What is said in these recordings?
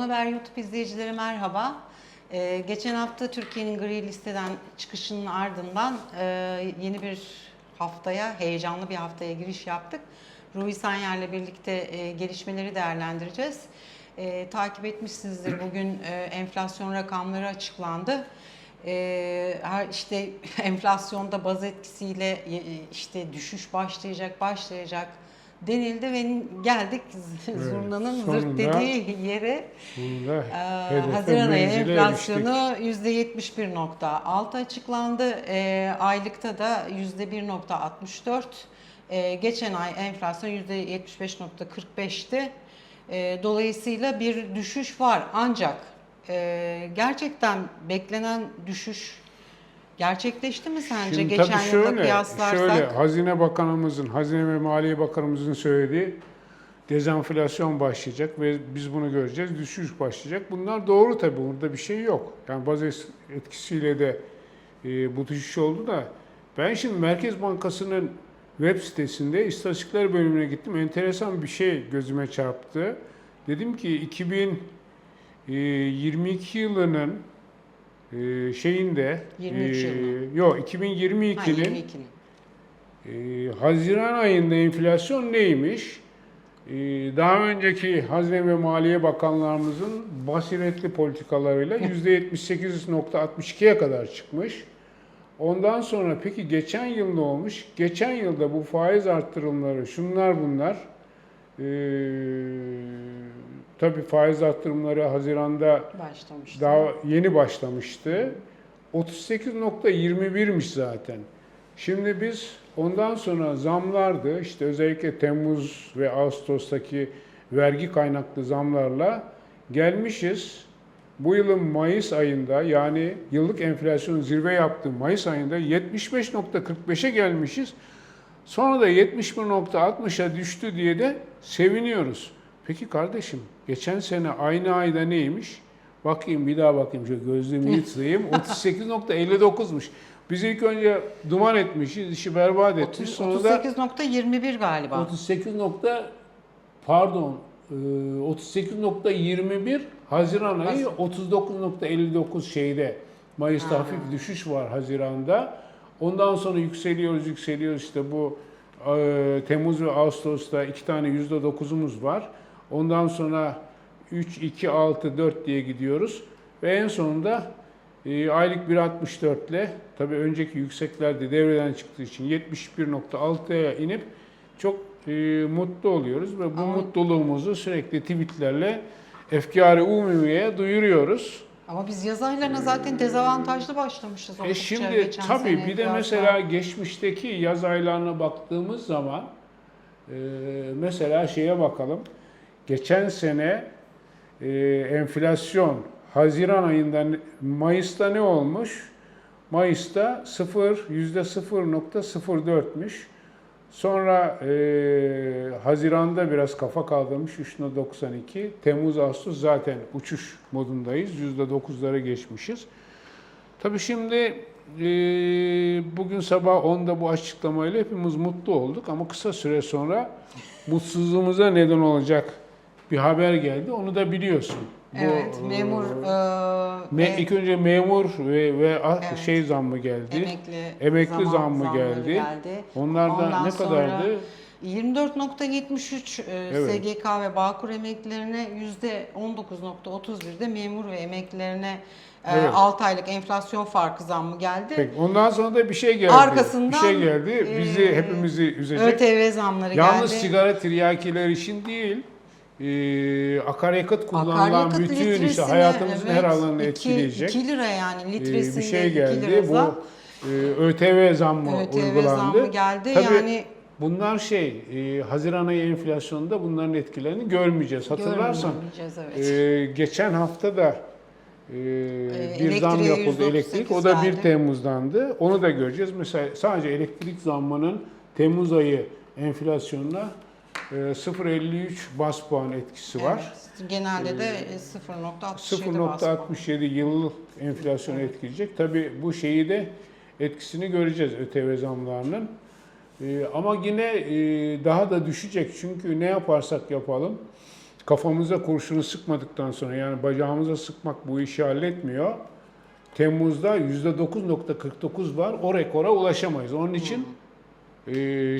Haber YouTube izleyicileri merhaba. Ee, geçen hafta Türkiye'nin gri listeden çıkışının ardından e, yeni bir haftaya, heyecanlı bir haftaya giriş yaptık. Ruhi Sanyer'le birlikte e, gelişmeleri değerlendireceğiz. E, takip etmişsinizdir bugün e, enflasyon rakamları açıklandı. E, işte enflasyonda baz etkisiyle e, işte düşüş başlayacak, başlayacak denildi ve geldik zurnanın zırt dediği yere. Sonunda hedefe, Haziran ayı enflasyonu eriştik. %71.6 açıklandı. Ee, aylıkta da %1.64. Ee, geçen ay enflasyon %75.45'ti. Ee, dolayısıyla bir düşüş var. Ancak e, gerçekten beklenen düşüş gerçekleşti mi sence Şimdi geçen tabii şöyle, kıyaslarsak? Şöyle, Hazine Bakanımızın, Hazine ve Maliye Bakanımızın söylediği dezenflasyon başlayacak ve biz bunu göreceğiz. Düşüş başlayacak. Bunlar doğru tabii. Burada bir şey yok. Yani baz etkisiyle de e, bu düşüş oldu da ben şimdi Merkez Bankası'nın web sitesinde istatistikler bölümüne gittim. Enteresan bir şey gözüme çarptı. Dedim ki 2022 yılının e, şeyinde 23 e, yok Ha, 2022'nin 22'nin. ee, Haziran ayında enflasyon neymiş? Ee, daha önceki Hazine ve Maliye Bakanlarımızın basiretli politikalarıyla %78.62'ye kadar çıkmış. Ondan sonra peki geçen yıl ne olmuş? Geçen yılda bu faiz arttırımları, şunlar bunlar, ee, tabii faiz arttırımları Haziran'da Başlamıştı. daha yeni başlamıştı. 38.21'miş zaten. Şimdi biz ondan sonra zamlardı. işte özellikle Temmuz ve Ağustos'taki vergi kaynaklı zamlarla gelmişiz. Bu yılın Mayıs ayında yani yıllık enflasyon zirve yaptığı Mayıs ayında 75.45'e gelmişiz. Sonra da 71.60'a düştü diye de seviniyoruz. Peki kardeşim geçen sene aynı ayda neymiş? Bakayım bir daha bakayım şu gözlüğümü yırtayım. 38.59'muş. Biz ilk önce duman etmişiz, işi berbat etmiş. Sonra da 38.21 galiba. 38 nokta pardon e, 38.21 Haziran ayı 39.59 şeyde Mayıs'ta Ha. hafif düşüş var Haziran'da. Ondan sonra yükseliyoruz yükseliyoruz işte bu e, Temmuz ve Ağustos'ta iki tane %9'umuz var. Ondan sonra 3, 2, 6, 4 diye gidiyoruz. Ve en sonunda e, aylık 1.64 ile tabii önceki yükseklerde devreden çıktığı için 71.6'ya inip çok e, mutlu oluyoruz ve bu Ama- mutluluğumuzu sürekli tweetlerle efkâr-ı umumiye duyuruyoruz. Ama biz yaz aylarına zaten dezavantajlı başlamışız E şimdi tabii bir de mesela geçmişteki yaz aylarına baktığımız zaman e, mesela şeye bakalım. Geçen sene e, enflasyon Haziran ayında Mayıs'ta ne olmuş? Mayıs'ta 0 yüzde 0.04'müş. Sonra e, Haziran'da biraz kafa kaldırmış 3.92. Temmuz Ağustos zaten uçuş modundayız. %9'lara geçmişiz. Tabii şimdi e, bugün sabah 10'da bu açıklamayla hepimiz mutlu olduk ama kısa süre sonra mutsuzluğumuza neden olacak bir haber geldi. Onu da biliyorsun. Bu, Evet, e, memur e, me- ilk önce memur ve ve Evet. şey zammı geldi. emekli, emekli zaman zammı geldi. geldi. Onlar da Ondan ne kadardı? 24.73 e, Evet. SGK ve Bağkur emeklilerine %19.31'de memur ve emeklilerine Evet. 6 aylık enflasyon farkı zammı geldi. Peki, ondan sonra da bir şey geldi. Arkasından, bir şey geldi. Bizi e, hepimizi üzecek. ÖTV zamları Yalnız geldi. sigara tiryakiler için değil. E, akaryakıt kullanılan Akaryakıt bütün işte hayatımızın her evet, alanını iki- etkileyecek. 2 lira yani e, litresinde bir şey 2 lira geldi. zam. Bu e, ÖTV zammı ÖTV uygulandı. zammı geldi. Tabii yani bunlar şey, e, Haziran ayı enflasyonunda bunların etkilerini görmeyeceğiz. Hatırlarsan görmeyeceğiz, evet. e, geçen hafta da e, bir zam yapıldı %38 elektrik. O da 1 geldi. Temmuz'dandı. Onu da göreceğiz. Mesela sadece elektrik zammının Temmuz ayı enflasyonuna e, 0.53 bas puan etkisi var. Evet, genelde de Ee, 0.67 bas puan. 0.67 yıllık enflasyonu etkileyecek. Tabii bu şeyi de etkisini göreceğiz ÖTV zamlarının. Ee, ama yine e, daha da düşecek çünkü ne yaparsak yapalım kafamıza kurşunu sıkmadıktan sonra yani bacağımıza sıkmak bu işi halletmiyor. Temmuz'da %9.49 var. O rekora ulaşamayız. Onun için e,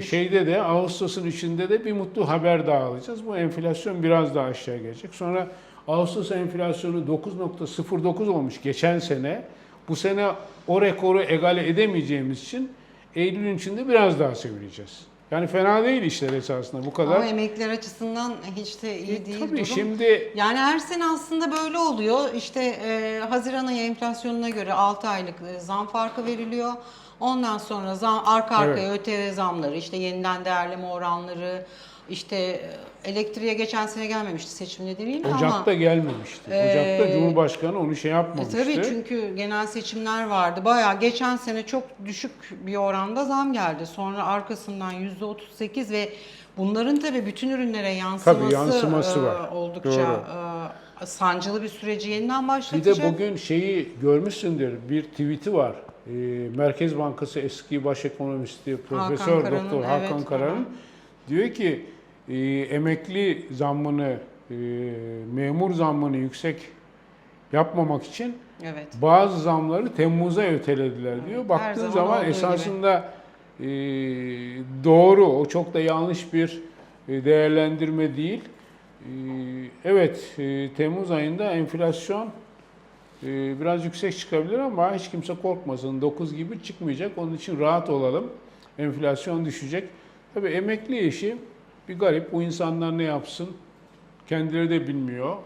şeyde de Ağustos'un içinde de bir mutlu haber daha alacağız. Bu enflasyon biraz daha aşağı gelecek. Sonra Ağustos enflasyonu 9.09 olmuş geçen sene. Bu sene o rekoru egale edemeyeceğimiz için Eylül'ün içinde biraz daha sevineceğiz. Yani fena değil işler esasında bu kadar. Ama emekliler açısından hiç de iyi E, değil tabii durum. şimdi Yani her sene aslında böyle oluyor. İşte e, Haziran ayı enflasyonuna göre 6 aylık e, zam farkı veriliyor. Ondan sonra zam, arka arkaya ÖTV zamları, işte yeniden değerleme oranları, işte e, elektriğe geçen sene gelmemişti seçim nedeniyle ama... Ocak'ta gelmemişti. Ocak'ta Ee, Cumhurbaşkanı onu şey E yapmamıştı. tabii çünkü genel seçimler vardı. Bayağı geçen sene çok düşük bir oranda zam geldi. Sonra arkasından %38 ve bunların tabii bütün ürünlere yansıması, Tabii yansıması e, var. oldukça e, sancılı bir süreci yeniden Bir başlatacak. de bugün şeyi görmüşsündür. Bir tweet'i var. Ee, Merkez Bankası eski baş ekonomisti Profesör Doktor Hakan evet, Kara'nın diyor ki e, emekli zammını, e, memur zammını yüksek yapmamak için Evet. bazı zamları Temmuz'a ötelediler diyor. Her Baktığın zaman zaman gibi. esasında e, doğru, o çok da yanlış bir e, değerlendirme değil. E, evet, e, Temmuz ayında enflasyon e, biraz yüksek çıkabilir ama hiç kimse korkmasın. 9 gibi çıkmayacak. Onun için rahat olalım. Enflasyon düşecek. Tabii emekli işi bir garip. Bu insanlar ne yapsın? Kendileri de bilmiyor.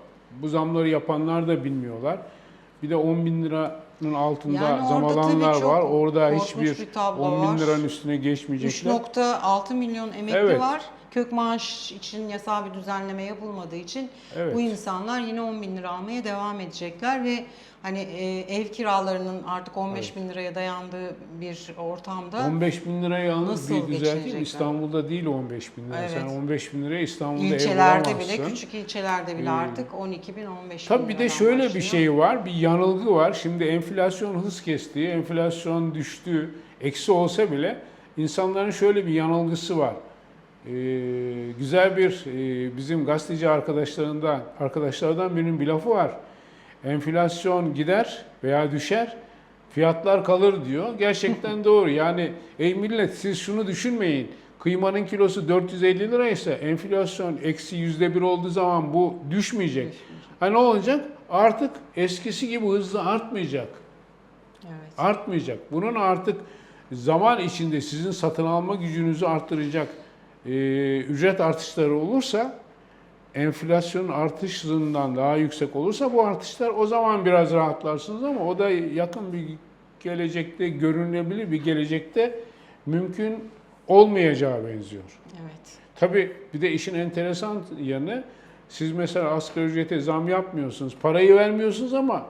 Bu zamları yapanlar da bilmiyorlar. Bir de 10 bin liranın altında Yani zam orada alanlar tabii çok var. Orada hiçbir bir tablo 10 bin liranın üstüne geçmeyecekler. 3.6 milyon emekli Evet. var. Kök maaş için yasal bir düzenleme yapılmadığı için Evet. bu insanlar yine 10 bin lira almaya devam edecekler ve hani e, ev kiralarının artık 15 bin liraya dayandığı bir ortamda 15 bin liraya yalnız bir düzelteyim. İstanbul'da değil 15 bin lira. Evet. Sen 15 bin liraya İstanbul'da ev ilçelerde bulamazsın. bile küçük ilçelerde bile Ee, artık 12 bin 15 bin Tabii bir de şöyle bir başlıyor. şey var, bir yanılgı var. Şimdi enflasyon hız kesti, enflasyon düştü, eksi olsa bile insanların şöyle bir yanılgısı var. Ee, güzel bir e, bizim gazeteci arkadaşlarından arkadaşlardan birinin bir lafı var. Enflasyon gider veya düşer, fiyatlar kalır diyor. Gerçekten doğru. Yani ey millet siz şunu düşünmeyin. Kıymanın kilosu 450 liraysa enflasyon eksi yüzde bir olduğu zaman bu düşmeyecek. Ha ne olacak? Artık eskisi gibi hızlı artmayacak. Evet. Artmayacak. Bunun artık zaman içinde sizin satın alma gücünüzü arttıracak e, ücret artışları olursa enflasyon artış hızından daha yüksek olursa bu artışlar o zaman biraz rahatlarsınız ama o da yakın bir gelecekte görünebilir bir gelecekte mümkün olmayacağı benziyor. Evet. Tabii bir de işin enteresan yanı siz mesela asgari ücrete zam yapmıyorsunuz. Parayı vermiyorsunuz ama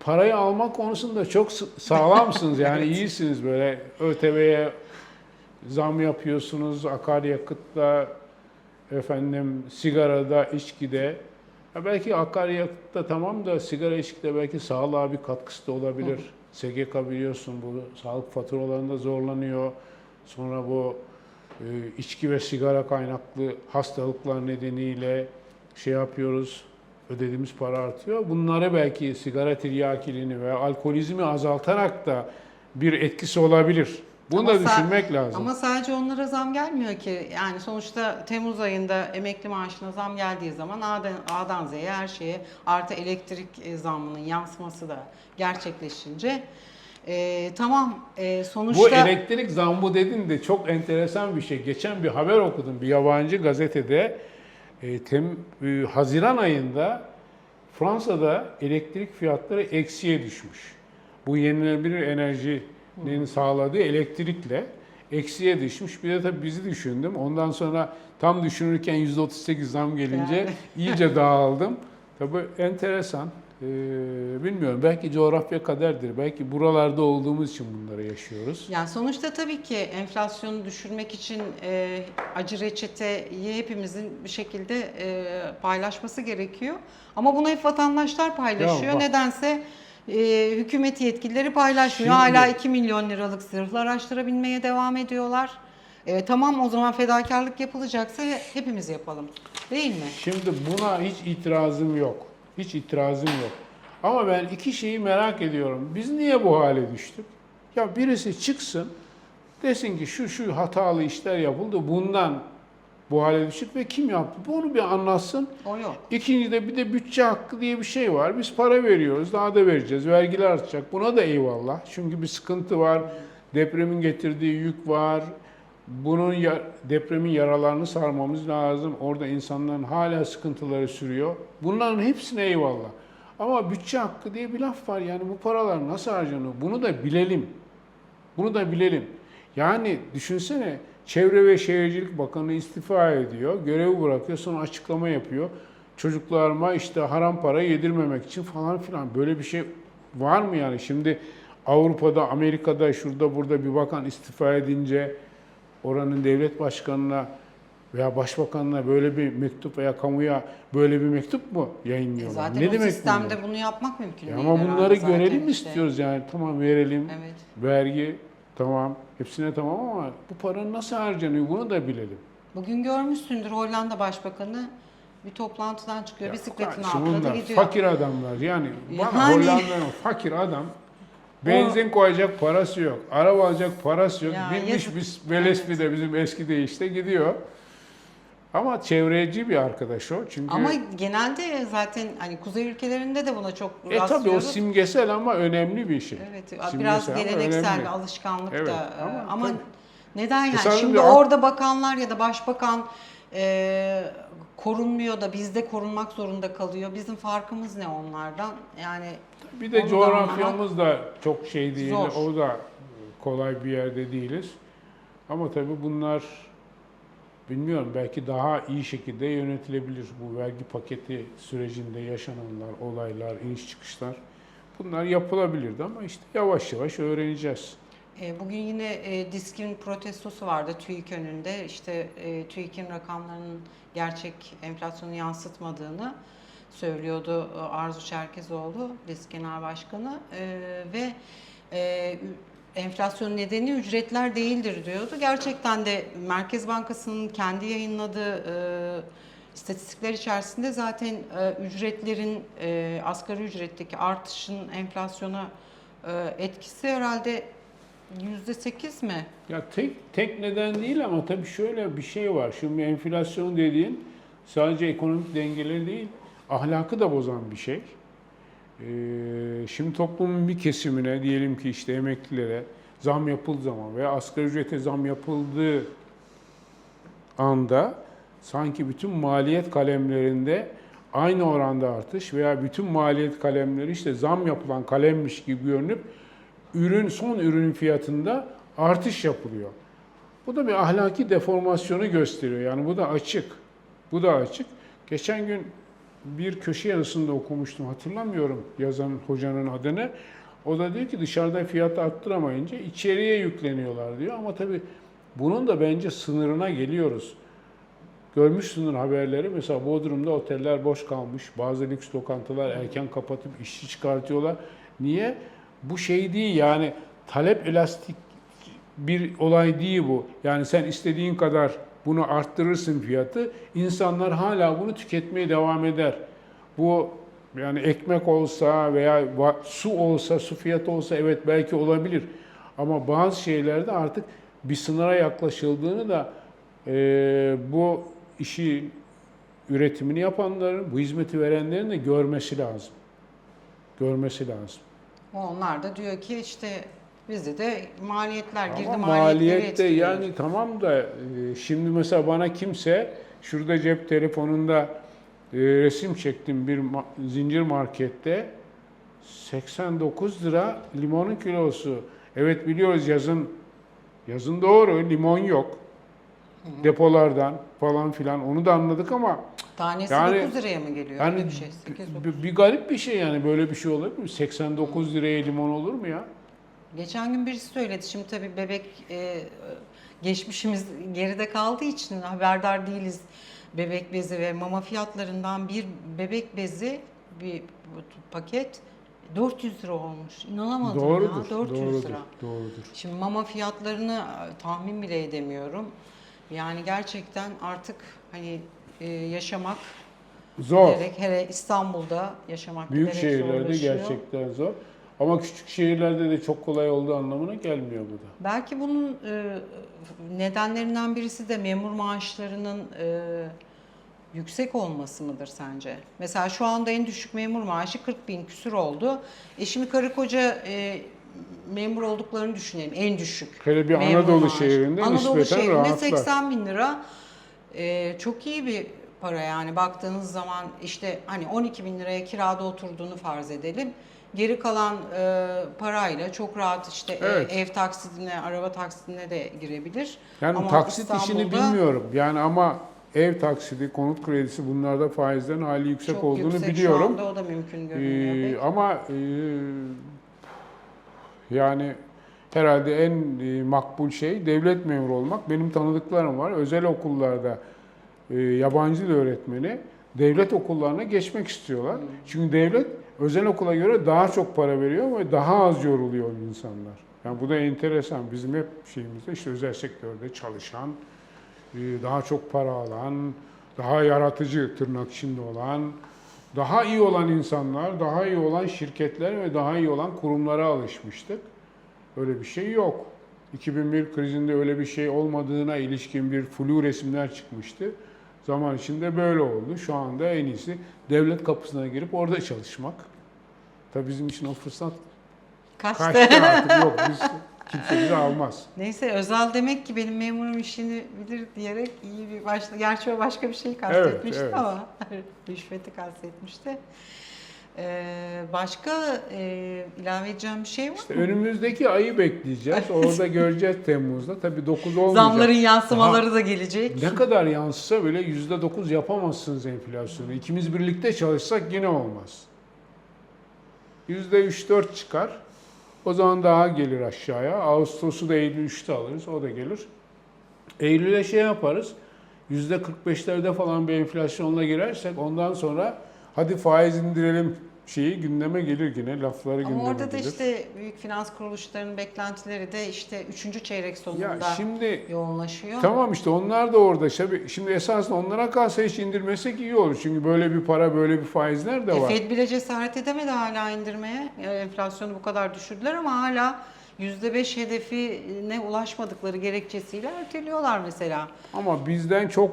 parayı alma konusunda çok sağlamsınız. Yani iyisiniz böyle ÖTV'ye zam yapıyorsunuz, akaryakıtta, efendim sigarada, içkide. Ha belki akaryakıtta tamam da sigara içkide belki sağlığa bir katkısı da olabilir. SGK biliyorsun bu sağlık faturalarında zorlanıyor. Sonra bu e, içki ve sigara kaynaklı hastalıklar nedeniyle şey yapıyoruz, ödediğimiz para artıyor. Bunları belki sigara tiryakiliğini ve alkolizmi azaltarak da bir etkisi olabilir. Bunu Ama da düşünmek lazım. Ama sadece onlara zam gelmiyor ki. Yani sonuçta Temmuz ayında emekli maaşına zam geldiği zaman A'dan, A'dan Z'ye her şeye artı elektrik e, zammının yansıması da gerçekleşince e, tamam e, sonuçta Bu elektrik zammı dedin de çok enteresan bir şey. Geçen bir haber okudum bir yabancı gazetede. E, tem, e, Haziran ayında Fransa'da elektrik fiyatları eksiye düşmüş. Bu yenilenebilir enerjinin sağladığı elektrikle eksiye düşmüş. Bir de tabii bizi düşündüm. Ondan sonra tam düşünürken %38 zam gelince Yani. iyice dağıldım. Tabii enteresan. Ee, bilmiyorum belki coğrafya kaderdir. Belki buralarda olduğumuz için bunları yaşıyoruz. Yani sonuçta tabii ki enflasyonu düşürmek için e, acı reçeteyi hepimizin bir şekilde e, paylaşması gerekiyor. Ama bunu hep vatandaşlar paylaşıyor. Ya bak- Nedense e, hükümet yetkilileri paylaşmıyor. Şimdi- Hala 2 milyon liralık zırhlı araçlara binmeye devam ediyorlar. E, tamam o zaman fedakarlık yapılacaksa hepimiz yapalım. Değil mi? Şimdi buna hiç itirazım yok. Hiç itirazım yok. Ama ben iki şeyi merak ediyorum. Biz niye bu hale düştük? Ya birisi çıksın desin ki şu şu hatalı işler yapıldı. Bundan bu hale düştük ve kim yaptı? Bunu bir anlatsın. O yok. İkinci de bir de bütçe hakkı diye bir şey var. Biz para veriyoruz, daha da vereceğiz. Vergiler artacak. Buna da eyvallah. Çünkü bir sıkıntı var. Depremin getirdiği yük var. Bunun ya- depremin yaralarını sarmamız lazım. Orada insanların hala sıkıntıları sürüyor. Bunların hepsine eyvallah. Ama bütçe hakkı diye bir laf var. Yani bu paralar nasıl harcanıyor? Bunu da bilelim. Bunu da bilelim. Yani düşünsene Çevre ve Şehircilik Bakanı istifa ediyor, görevi bırakıyor, sonra açıklama yapıyor. Çocuklarıma işte haram para yedirmemek için falan filan. Böyle bir şey var mı yani? Şimdi Avrupa'da, Amerika'da, şurada burada bir bakan istifa edince oranın devlet başkanına veya başbakanına böyle bir mektup veya kamuya böyle bir mektup mu E yayınlıyorlar? zaten ne o demek sistemde bunlar? bunu yapmak mümkün Ya değil. ama bunları görelim işte. istiyoruz yani. Tamam verelim. Evet. Vergi tamam, hepsine tamam ama bu para nasıl harcanıyor bunu da bilelim. Bugün görmüşsündür Hollanda Başbakanı bir toplantıdan çıkıyor, Ya bisikletini kardeşim atladı bunlar gidiyor. Fakir adamlar yani. Bana Yani- Hollanda'nın fakir adam benzin koyacak parası yok. Araba alacak parası yok. Ya Binmiş yazık. biz Belesfi'de bizim eski deyişte gidiyor. Ama çevreci bir arkadaş o. Çünkü Ama genelde zaten hani kuzey ülkelerinde de buna çok e tabii o rastlıyoruz. simgesel ama önemli bir şey. Evet, Simgesel biraz ama geleneksel önemli. bir alışkanlık Evet, da e, ama ama, tabii. neden yani Mesela şimdi bir- orada bakanlar ya da başbakan e, korunmuyor da bizde korunmak zorunda kalıyor. Bizim farkımız ne onlardan? Yani Bir de Onu da coğrafyamız da çok şey değil. Zor. O da kolay bir yerde değiliz. Ama tabii bunlar bilmiyorum belki daha iyi şekilde yönetilebilir. Bu vergi paketi sürecinde yaşananlar, olaylar, iniş çıkışlar bunlar yapılabilirdi ama işte yavaş yavaş öğreneceğiz. E, Bugün yine e, DİSK'in protestosu vardı TÜİK önünde. İşte e, TÜİK'in rakamlarının gerçek enflasyonu yansıtmadığını söylüyordu e, Arzu Çerkezoğlu, DİSK Genel Başkanı. E, ve enflasyon nedeni ücretler değildir diyordu. Gerçekten de Merkez Bankası'nın kendi yayınladığı e, istatistikler içerisinde zaten e, ücretlerin, e, asgari ücretteki artışın enflasyona e, etkisi herhalde Yüzde sekiz mi? Ya tek tek neden değil ama tabii şöyle bir şey var. Şimdi enflasyon dediğin sadece ekonomik dengeleri değil, ahlakı da bozan bir şey. Ee, şimdi toplumun bir kesimine diyelim ki işte emeklilere zam yapıldığı zaman veya asgari ücrete zam yapıldığı anda sanki bütün maliyet kalemlerinde aynı oranda artış veya bütün maliyet kalemleri işte zam yapılan kalemmiş gibi görünüp ürün son ürünün fiyatında artış yapılıyor. Bu da bir ahlaki deformasyonu gösteriyor. Yani bu da açık. Bu da açık. Geçen gün bir köşe yazısında okumuştum. Hatırlamıyorum yazan hocanın adını. O da diyor ki dışarıda fiyatı arttıramayınca içeriye yükleniyorlar diyor. Ama tabii bunun da bence sınırına geliyoruz. Görmüşsünüz haberleri. Mesela Bodrum'da oteller boş kalmış. Bazı lüks lokantalar erken kapatıp işçi çıkartıyorlar. Niye? Bu şey değil yani talep elastik bir olay değil bu. Yani sen istediğin kadar bunu arttırırsın fiyatı. İnsanlar hala bunu tüketmeye devam eder. Bu yani ekmek olsa veya su olsa, su fiyatı olsa evet belki olabilir. Ama bazı şeylerde artık bir sınıra yaklaşıldığını da eee, bu işi üretimini yapanların, bu hizmeti verenlerin de görmesi lazım. Görmesi lazım. Onlar da diyor ki işte bizde de maliyetler girdi Ama maliyette etkiliyor. yani tamam da e, şimdi mesela bana kimse şurada cep telefonunda e, resim çektim bir zincir markette 89 lira limonun kilosu. Evet biliyoruz yazın yazın doğru limon yok. Depolardan falan filan onu da anladık ama Tanesi Yani- 9 liraya mı geliyor? yani bir şey. 8 bir, bir garip bir şey yani böyle bir şey olabilir mi? 89 liraya limon olur mu ya? Geçen gün birisi söyledi. Şimdi tabii bebek e, geçmişimiz geride kaldığı için haberdar değiliz bebek bezi ve mama fiyatlarından bir bebek bezi bir paket 400 lira olmuş. İnanamadım Doğrudur. ya 400 doğrudur, lira. Doğrudur. Şimdi mama fiyatlarını e, tahmin bile edemiyorum. Yani gerçekten artık hani e, yaşamak Zor. giderek, hele İstanbul'da yaşamak Büyük şehirlerde gerçekten zor. Ama küçük şehirlerde de çok kolay olduğu anlamına gelmiyor bu da. Belki bunun e, nedenlerinden birisi de memur maaşlarının e, yüksek olması mıdır sence? Mesela şu anda en düşük memur maaşı 40 bin küsür oldu. E şimdi karı koca e, memur olduklarını düşünelim en düşük. Hele bir memur Anadolu maaşı. şehrinde Anadolu şehrinde rahatlar. 80 bin lira e, çok iyi bir para yani baktığınız zaman işte hani 12 bin liraya kirada oturduğunu farz edelim. Geri kalan e, parayla çok rahat işte e, Evet. ev taksidine, araba taksidine de girebilir. Yani Ama taksit işini İstanbul'da bilmiyorum. Yani ama ev taksidi, konut kredisi bunlarda faizlerin hali yüksek çok olduğunu yüksek. biliyorum. Şu anda o da mümkün görünmüyor. Ee, pek. ama e, yani herhalde en e, makbul şey devlet memuru olmak. Benim tanıdıklarım var. Özel okullarda e, yabancı dil öğretmeni devlet okullarına geçmek istiyorlar. Hmm. Çünkü devlet özel okula göre daha çok para veriyor ve daha az yoruluyor insanlar. Yani bu da enteresan. Bizim hep şeyimizde işte özel sektörde çalışan, e, daha çok para alan, daha yaratıcı tırnak içinde olan, daha iyi olan insanlar, daha iyi olan şirketler ve daha iyi olan kurumlara alışmıştık. Öyle bir şey yok. 2001 krizinde öyle bir şey olmadığına ilişkin bir flu resimler çıkmıştı. Zaman içinde böyle oldu. Şu anda en iyisi devlet kapısına girip orada çalışmak. Tabii bizim için o fırsat Kaçtı. kaçtı artık yok. Biz, kimse bizi almaz. Neyse özel demek ki benim memurum işini bilir diyerek iyi bir başla. Gerçi o başka bir şey kastetmişti evet. ama rüşveti kastetmişti. Ee, başka e, ilave edeceğim bir şey var İşte mı? önümüzdeki ayı bekleyeceğiz. Orada göreceğiz Temmuz'da. Tabii 9 olmayacak. Zamların yansımaları da gelecek. Ne kadar yansısa bile %9 yapamazsınız enflasyonu. İkimiz birlikte çalışsak yine olmaz. %3-4 çıkar. O zaman daha gelir aşağıya. Ağustos'u da Eylül 3'te alırız. O da gelir. Eylül'e şey yaparız. %45'lerde falan bir enflasyonla girersek ondan sonra hadi faiz indirelim şeyi gündeme gelir yine. Lafları Ama gündeme orada da gelir. işte büyük finans kuruluşlarının beklentileri de işte 3. çeyrek sonunda ya şimdi yoğunlaşıyor. Tamam işte onlar da orada. Şimdi, esasında onlara kalsa hiç indirmesek iyi olur. Çünkü böyle bir para, böyle bir faizler de E, var. Fed bile cesaret edemedi hala indirmeye. E, Enflasyonu bu kadar düşürdüler ama hala %5 hedefine ulaşmadıkları gerekçesiyle erteliyorlar mesela. Ama bizden çok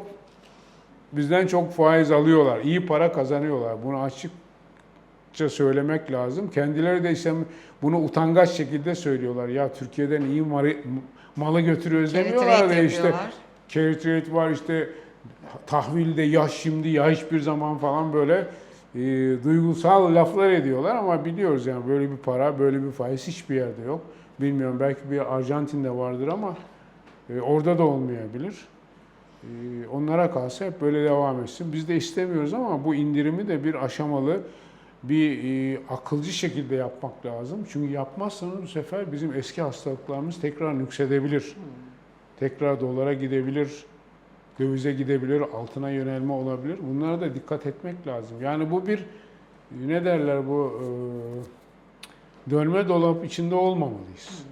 bizden çok faiz alıyorlar. İyi para kazanıyorlar. Bunu açıkça söylemek lazım. Kendileri de işte bunu utangaç şekilde söylüyorlar. Ya Türkiye'den iyi malı, malı götürüyoruz demiyorlar da işte carry trade var işte tahvilde ya şimdi ya hiçbir zaman falan böyle e, duygusal laflar ediyorlar ama biliyoruz yani böyle bir para, böyle bir faiz hiçbir yerde yok. Bilmiyorum belki bir Arjantin'de vardır ama e, orada da olmayabilir. E, onlara kalsa hep böyle devam etsin. Biz de istemiyoruz ama bu indirimi de bir aşamalı, bir e, akılcı şekilde yapmak lazım. Çünkü yapmazsanız bu sefer bizim eski hastalıklarımız tekrar nüksedebilir. Tekrar dolara gidebilir, dövize gidebilir, altına yönelme olabilir. Bunlara da dikkat etmek lazım. Yani bu bir ne derler bu e, dönme dolap içinde olmamalıyız.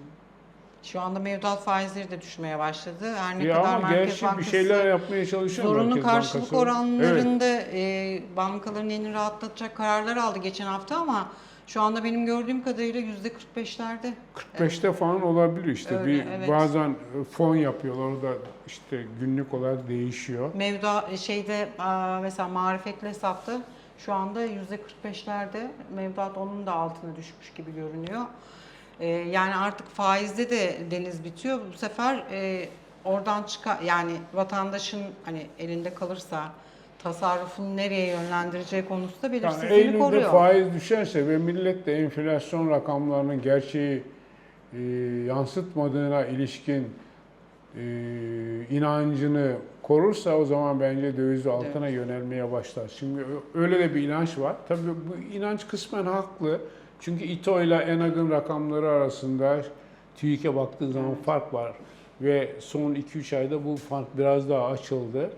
Şu anda mevduat faizleri de düşmeye başladı. Her ne Ya kadar ama Merkez gerçi bir Bankası şeyler yapmaya çalışıyor zorunlu Merkez karşılık Bankası. Evet. oranlarında e, bankaların elini rahatlatacak kararlar aldı geçen hafta ama şu anda benim gördüğüm kadarıyla %45'lerde. 45'te falan olabilir işte. Öyle, bir evet. bazen fon yapıyorlar orada işte günlük olarak değişiyor. Mevduat şeyde aa, mesela marifetli hesapta şu anda %45'lerde mevduat onun da altına düşmüş gibi görünüyor. Ee, yani artık faizde de deniz bitiyor. Bu sefer e, oradan çıkan yani vatandaşın hani elinde kalırsa tasarrufunu nereye yönlendireceği konusunda Yani belirsizliğini Eylül'de koruyor. faiz düşerse ve millet de enflasyon rakamlarının gerçeği e, yansıtmadığına ilişkin e, inancını korursa o zaman bence döviz altına yönelmeye başlar. Şimdi öyle de bir inanç var. Tabii bu inanç kısmen haklı. Çünkü İTO ile ENAG'ın rakamları arasında TÜİK'e baktığı zaman fark var. Ve son 2-3 ayda bu fark biraz daha açıldı.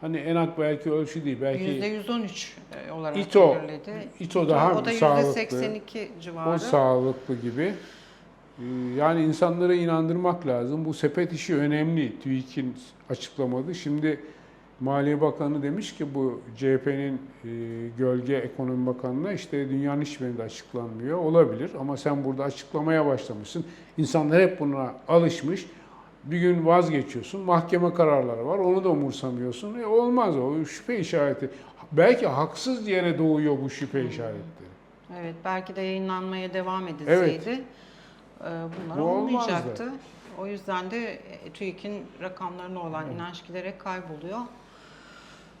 Hani ENAG belki ölçü değil, belki %113 e, olarak İTO, belirledi. İTO daha o da sağlıklı. %82 civarı. O sağlıklı gibi. Ee, Yani insanları inandırmak lazım. Bu sepet işi önemli. TÜİK'in açıklamadı. Şimdi Maliye Bakanı demiş ki bu CHP'nin e, gölge ekonomi bakanına işte dünyanın hiçbirinde açıklanmıyor. Olabilir ama sen burada açıklamaya başlamışsın. İnsanlar hep buna alışmış. Bir gün vazgeçiyorsun. Mahkeme kararları var. Onu da umursamıyorsun. E, olmaz o. Şüphe işareti. Belki haksız yere doğuyor bu şüphe işaretleri. Evet belki de yayınlanmaya devam edilseydi e, bunlar Bu olmazdı. olmayacaktı. O yüzden de e, TÜİK'in rakamlarına olan inanç giderek kayboluyor.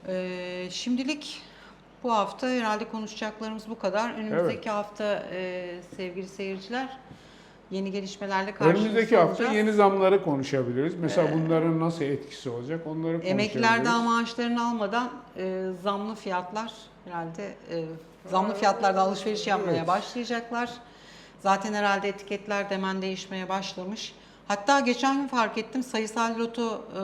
E, şimdilik bu hafta herhalde konuşacaklarımız bu kadar. Önümüzdeki hafta e, sevgili seyirciler yeni gelişmelerle karşınızda Önümüzdeki hafta olacağız. yeni zamları konuşabiliriz. Mesela bunların nasıl etkisi olacak onları konuşabiliriz. Emekliler daha maaşlarını almadan e, zamlı fiyatlar herhalde e, zamlı fiyatlarda alışveriş yapmaya Evet. başlayacaklar. Zaten herhalde etiketler de hemen değişmeye başlamış. Hatta geçen gün fark ettim sayısal loto e,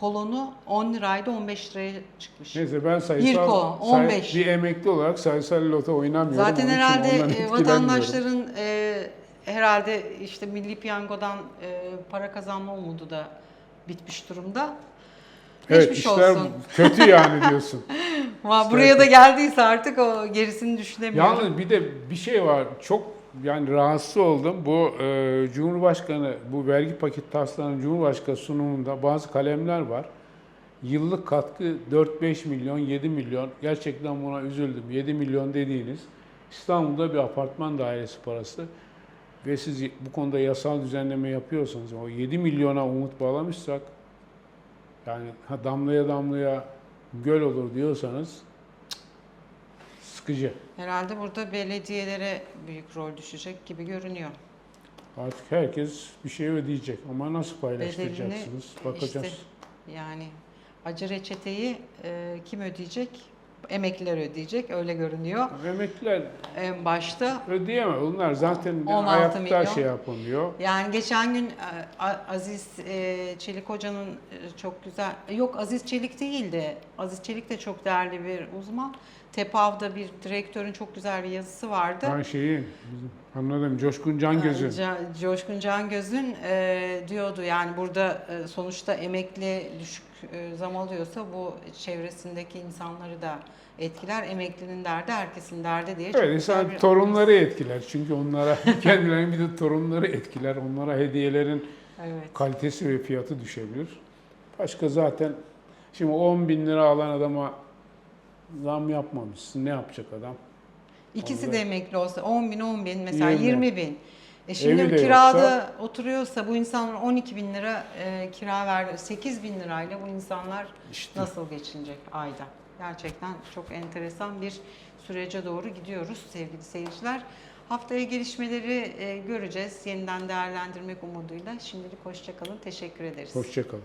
kolonu 10 liraydı 15 liraya çıkmış. Neyse ben sayısal say- 15. bir emekli olarak sayısal loto oynamıyorum. Zaten herhalde e, vatandaşların e, herhalde işte milli piyangodan e, para kazanma umudu da bitmiş durumda. Evet Geçmiş işler olsun. kötü yani diyorsun. Buraya da geldiyse artık o gerisini düşünemiyorum. Yalnız bir de bir şey var. Çok yani rahatsız oldum. Bu e, Cumhurbaşkanı bu vergi paket taslağının Cumhurbaşkanı sunumunda bazı kalemler var. Yıllık katkı 4-5 milyon, 7 milyon. Gerçekten buna üzüldüm. 7 milyon dediğiniz İstanbul'da bir apartman dairesi parası ve siz bu konuda yasal düzenleme yapıyorsanız o 7 milyona umut bağlamışsak yani damlaya damlaya göl olur diyorsanız sıkıcı. Herhalde burada belediyelere büyük rol düşecek gibi görünüyor. Artık herkes bir şey ödeyecek ama nasıl paylaştıracaksınız? Bedelini Bakacağız. işte yani acı reçeteyi e, kim ödeyecek? Emekliler ödeyecek öyle görünüyor. Emekliler En başta ödeyemez. Onlar zaten 16 ayakta milyon. şey yapamıyor. yani geçen gün e, Aziz e, Çelik Hoca'nın e, çok güzel, yok Aziz Çelik değildi. Aziz Çelik de çok değerli bir uzman. TEPAV'da bir direktörün çok güzel bir yazısı vardı. Ben şeyi anladım Coşkun Cangöz'ün. Ca- Coşkun Cangöz'ün e, diyordu yani burada e, sonuçta emekli düşük e, zam alıyorsa bu çevresindeki insanları da etkiler. Emeklinin derdi herkesin derdi diye. Evet insan bir- torunları etkiler. Çünkü onlara kendilerinin bir de torunları etkiler. Onlara hediyelerin Evet. kalitesi ve fiyatı düşebilir. Başka zaten şimdi 10 bin lira alan adama zam yapmamışsın. Ne yapacak adam? İkisi de emekli olsa 10 bin 10 bin mesela 20. 20 bin. E şimdi de kirada yoksa- oturuyorsa bu insanlar 12 bin lira e, kira verdi. 8 bin lirayla bu insanlar İşte nasıl geçinecek ayda? Gerçekten çok enteresan bir sürece doğru gidiyoruz sevgili seyirciler. Haftaya gelişmeleri e, göreceğiz. Yeniden değerlendirmek umuduyla. Şimdilik hoşçakalın. Teşekkür ederiz. hoşçakalın.